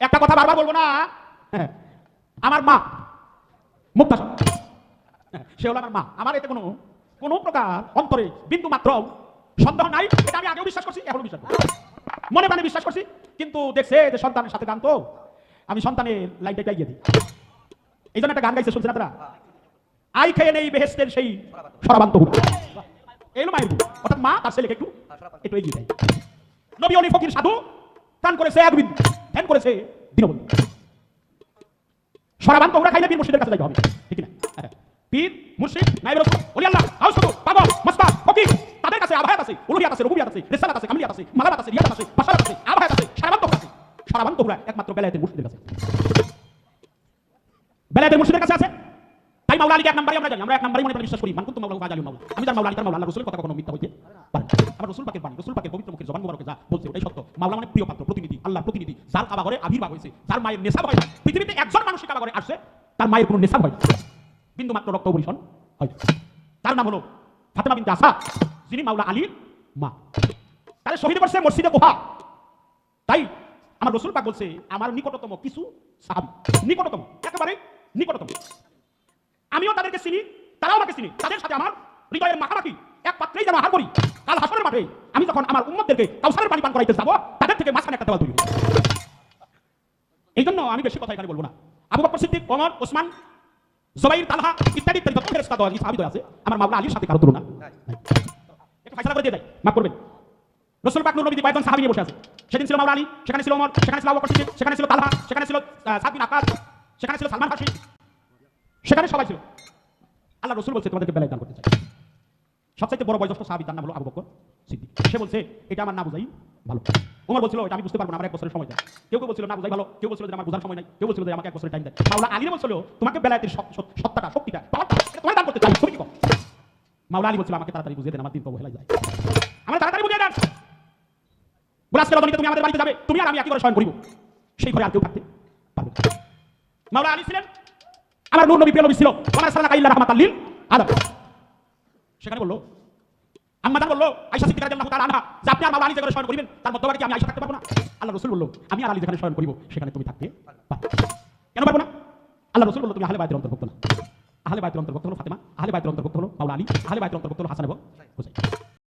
একটা কথা বারবার বলব না। আমার মা, মুক্তা সে হলো আমার মা। আমার এতে কোনো কোনো প্রকার অন্তরে বিন্দু মাত্র সন্দেহ নাই। এটা আমি আগেও বিশ্বাস করছি, এখনও বিশ্বাস মনে প্রাণে বিশ্বাস করছি, কিন্তু দেখছে যে সন্তানের সাথে গান তো। আমি সন্তানের লাইনটা গাইয়ে দিই। এই জন্য একটা গান গাইছে, শুনছেন আপনারা? আই খেয়ে নেই বেহেস্তের সেই সরাবান্ত হুক এই হলো মায়ের অর্থাৎ মা তার ছেলেকে একটু একটু এগিয়ে দেয়। নবী অলি ফকির সাধু প্রাণ করেছে একদিন ধ্যান করেছে, দীনবন্ধু। সরাবান্ত ওরা খাইলে পীর মুর্শিদের কাছে যাইতে হবে। ঠিক না হ্যাঁ। পীর, মুর্শিদ ওলি আল্লাহ পাগল তাদের কাছে আছে, উলুহিয়াত আছে, রুবুবিয়াত আছে, রিসালাত আছে কামলিয়াত আছে মালাবাত আছে রিয়াত আছে বাসারাত আছে আভায়াত আছে সরাবান্ত আছে। সরাবান্ত ওরা একমাত্র বেলায়েতের মুর্শিদের কাছে বেলায়েতের মুর্শিদের কাছে আছে? তাই এক আমরা জানি, আমরা এক মনে বিশ্বাস করি আমি তার মাওলা রাসূলের কথা কখনো মিথ্যা হইতে আমার রাসূল পাকের বাণী, রাসূল পাকের পবিত্র মুখের জবান মুবারকে যা বলছে, ওটাই সত্য। মানে প্রিয় পাত্র, প্রতিনিধি, আল্লাহর প্রতিনিধি, যার আবির্ভাব হয়েছে, যার মায়ের নেশাব হয় পৃথিবীতে একজন মানুষ আসছে, তার মায়ের কোনো নেশাব হয় বিন্দু মাত্র রক্ত পরিশন হয়। তার নাম হলো ফাতেমা বিনতে আসা, যিনি মাওলা আলীর মা। তারে শহীদ মসজিদে কোহা তাই আমার রসুল পাক বলছে, আমার নিকটতম কিছু সাহাবী, নিকটতম, একেবারে নিকটতম। আমিও তাদেরকে চিনি, তারাও আমাকে চিনি, তাদের সাথে আমার হৃদয়ের মাখামাখি, এক পাত্রেই যেন আহার করি। কাল আমি যখন আমার উম্মতদেরকে কাউসারের পানি পান করাইতে যাব, তাদের থেকে মাঝখানে একটা দেওয়াল তৈরি এই জন্য আমি বেশি কথা এখানে বলব না। আবু বকর সিদ্দিক, ওমর, ওসমান, জবাইর, তালহা ইত্যাদি ইত্যাদি যত ফেরেশতা দল সাহাবী আছে, আমার মাওলা আলীর সাথে কারও তুলনা একটু ফাইসালা করে দিয়ে দেয় মাফ করবেন। রসুল পাক কয়েকজন সাহাবী নিয়ে বসে আছে। সেদিন ছিল আলী, সেখানে ছিল ওমর, সেখানে ছিল আবু বকর সিদ্দিক, সেখানে ছিল তালহা, সেখানে ছিল আকাশ, সেখানে ছিল সালমান ফার্সি। সেখানে সবাই ছিল। আল্লাহ রসুল বলছে, তোমাদেরকে বেলায় দান করতে চাই। সবচাইতে বড় বয়োজ্যেষ্ঠ সাহাবী তার নাম হলো আবু বকর সিদ্দিক। সে বলছে, এটা আমার না বুঝাই ভালো। ওমর বলছিল, এটা আমি বুঝতে পারব না, আমার এক বছরের সময় দেয় কেউ কেউ বলছিল, না বুঝাই ভালো। কেউ বলছিল যে, আমার বোঝার সময় নাই। কেউ বলছিল যে, আমাকে এক বছরের টাইম দেয়। মাওলা আলী বলছিল, তোমাকে বেলায়েতের সত- সত- সত্তাটা, শক্তিটা তোমার দান করতে চাই। তুমি কি মাওলা আলী বলছিল, আমাকে তাড়াতাড়ি বুঝিয়ে দেন, আমার দিন অবহেলায় যায়। আমার তাড়াতাড়ি বুঝিয়ে দেন। বলে আজকে রজনীতে তুমি আমাদের বাড়িতে যাবে। তুমি আর আমি একই করে শয়ন করিব সেই ঘরে আর কেউ থাকতে পারবে মাওলা আলী ছিলেন, আমার নূর নবী, প্রিয় নবী ছিল। ওনার সালাকা ইল্লা রাহমাতাল লিল আলামিন। সেখানে বলল আম্মাদান বলল আইসা সিদ্দিকার রাদিয়াল্লাহু তাআলা আনহা, যে আপনি আর মাওলা আলী যেখানে শয়ন করিবেন, তার মধ্যে আমি আইসা থাকতে পারব না? আল্লাহ রসুল বলল, আমি আর আলী যেখানে শয়ন করব, সেখানে তুমি থাকতে কেন পারব না? আল্লাহ রাসূল বলল, তুমি আহলে বাইতের অন্তর্ভুক্ত না। আহলে বাইতের অন্তর্ভুক্ত হলো ফাতেমা, আহলে বাইতের অন্তর্ভুক্ত হলো মাওলা আলী, আহলে বাইতের অন্তর্ভুক্ত হলো হাসান এবং হুসাইন।